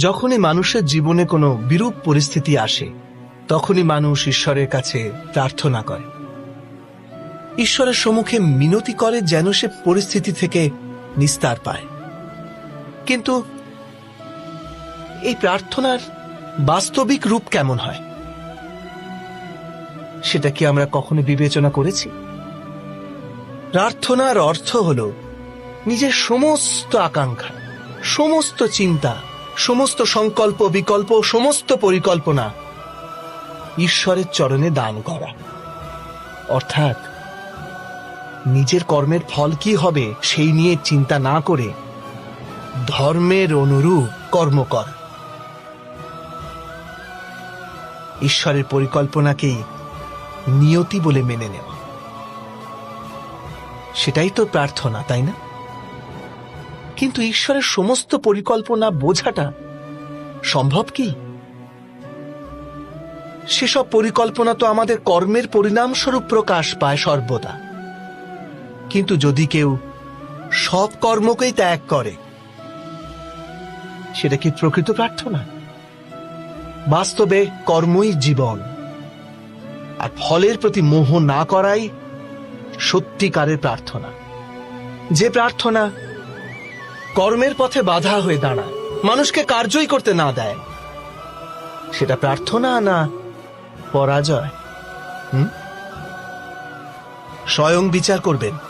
যখনই মানুষের জীবনে কোনো বিরূপ পরিস্থিতি আসে, তখনই মানুষ ঈশ্বরের কাছে প্রার্থনা করে। ঈশ্বরের সম্মুখে মিনতি করে যেন সে পরিস্থিতি থেকে নিস্তার পায়। কিন্তু এই প্রার্থনার বাস্তবিক রূপ কেমন হয়? সেটা কি আমরা কখনো বিবেচনা করেছি? প্রার্থনার অর্থ হল নিজের সমস্ত আকাঙ্ক্ষা, সমস্ত চিন্তা সমস্ত সংকল্প, বিকল্প, সমস্ত পরিকল্পনা ঈশ্বরের চরণে দান করা। অর্থাৎ নিজের কর্মের ফল কি হবে সেই নিয়ে চিন্তা না করে ধর্মের অনুরূপ কর্ম কর। ঈশ্বরের পরিকল্পনাকেই নিয়তি বলে মেনে নেওয়া। সেটাই তো প্রার্থনা, তাই না? কিন্তু ঈশ্বরের সমস্ত পরিকল্পনা বোঝাটা সম্ভব কি? সেসব পরিকল্পনা তো আমাদের কর্মের পরিণামস্বরূপ প্রকাশ পায় সর্বদা। কিন্তু যদি কেউ সব কর্মকেই ত্যাগ করে, সেটা কি প্রকৃত প্রার্থনা? বাস্তবে কর্মই জীবন, আর ফলের প্রতি মোহ না করাই সত্যিকারের প্রার্থনা। যে প্রার্থনা কর্মের পথে বাধা হয়ে দাঁড়ায়। মানুষকে কার্যই করতে না দেয়। সেটা প্রার্থনা না পরাজয়? হুম? স্বয়ং বিচার করবেন।